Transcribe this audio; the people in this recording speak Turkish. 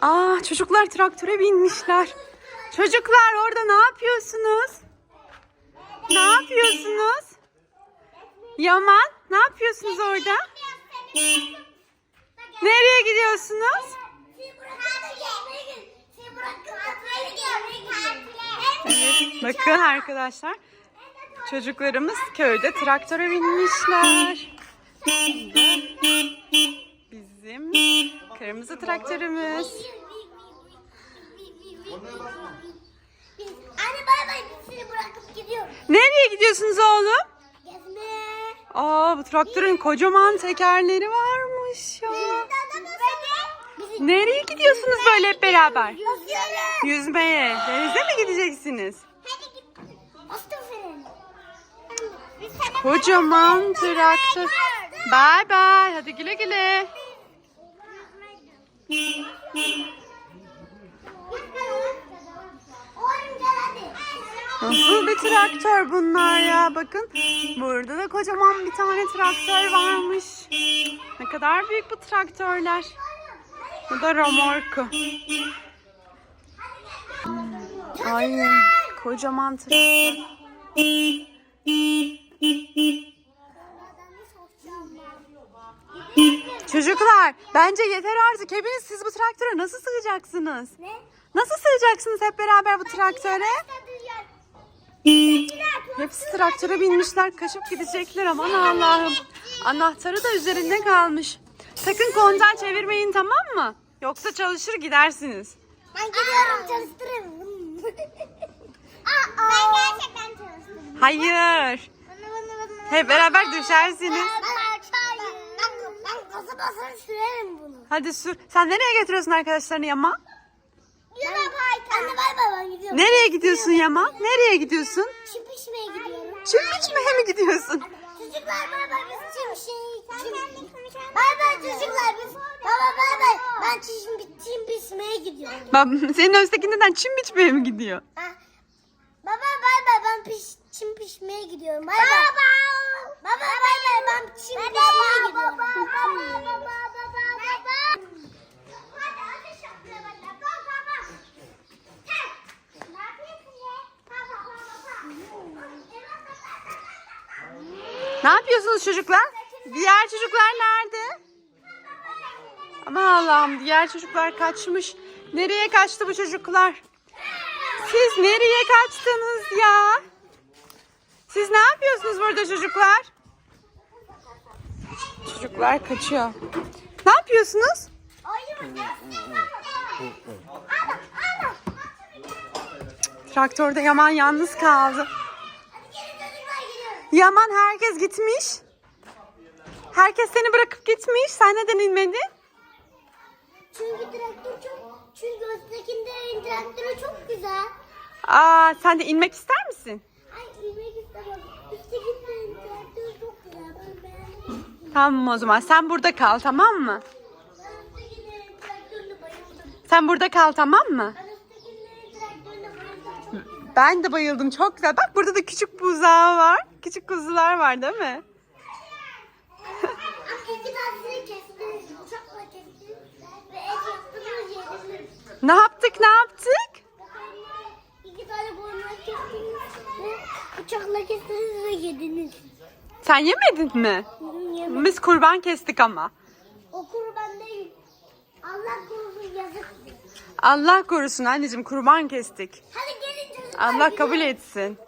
Aa çocuklar traktöre binmişler. Çocuklar orada ne yapıyorsunuz? Ne yapıyorsunuz? Yaman ne yapıyorsunuz orada? Nereye gidiyorsunuz? Evet, bakın arkadaşlar. Çocuklarımız köyde traktöre binmişler. Bizim kırmızı traktörümüz. Anne bay bay biz seni bırakıp gidiyorum. Nereye gidiyorsunuz oğlum? Gezmeye. Aa bu traktörün kocaman tekerleri varmış ya. Nereye gidiyorsunuz böyle hep beraber? Yüzmeye. Denize mi gideceksiniz? Kocaman traktör. Bye bye. Hadi güle güle. Nasıl bir traktör bunlar ya? Bakın burada da kocaman bir tane traktör varmış. Ne kadar büyük bu traktörler. Bu da romorku. Ay kocaman traktör. Çocuklar bence yeter artık. Hepiniz siz bu traktöre nasıl sığacaksınız? Ne? Nasıl sığacaksınız hep beraber bu traktöre? Hepsi traktöre binmişler, kaşıp gidecekler aman Allah'ım. Anahtarı da üzerinde kalmış. Sakın kontağı çevirmeyin tamam mı? Yoksa çalışır gidersiniz. Ben gidiyorum çalıştırırım. Ben gerçekten çalıştırırım. Hayır. Hep beraber düşersiniz. Basarım sürerim bunu. Hadi sür. Sen nereye götürüyorsun arkadaşlarını Yaman? Yürü bay Anne bay bay ben gidiyorum. Nereye gidiyorsun Yaman? Nereye gidiyorsun? Çim pişmeye gidiyorum. Çim içmeye mi gidiyorsun? Çocuklar bay bay biz çim şey. Çim... Bay bay çocuklar biz. Baba bay bay. Ben çim, çim pişmeye gidiyorum. Bab, senin öztekinden çim biçmeye mi gidiyor? Ha. Baba bay bay ben piş, çim pişmeye gidiyorum. Bay bay. Baba. Baba bay bay ben çim pişmeye gidiyorum. Baba baba baba baba baba. Hadi hadi şapkaya bak. Baba baba. Hey. Ne yapıyorsun ya? Baba baba Ne yapıyorsunuz çocuklar? Diğer çocuklar nerede? Aman Allah'ım diğer çocuklar kaçmış. Nereye kaçtı bu çocuklar? Siz nereye kaçtınız ya? Siz ne yapıyorsunuz burada çocuklar? Çocuklar kaçıyor. Ne yapıyorsunuz? Traktörde Yaman yalnız kaldı. Hadi gelin çocuklar gidiyoruz. Yaman herkes gitmiş. Herkes seni bırakıp gitmiş. Sen neden inmedin? Çünkü traktör çok, çünkü üsttekinde traktörü çok güzel. Aa, sen de inmek ister misin? Ay inmek istemem. Üsttekinde traktörü çok güzel. Ben beğendim. Tamam o zaman sen burada kal tamam mı? Ben üsttekinde traktörüne bayıldım. Sen burada kal tamam mı? Ben üsttekinde traktörüne bayıldım. Çok güzel. Ben de bayıldım çok güzel. Bak burada da küçük buzağı var. Küçük kuzular var değil mi? Ne yaptık ne yaptık? İki tane boynuna kestiniz. Ve bıçakla kestiniz ve yediniz. Sen yemedin mi? Yemin. Biz kurban kestik ama. O kurban değil. Allah korusun yazık. Allah korusun anneciğim kurban kestik. Hadi gelin çocuklar. Allah kabul etsin.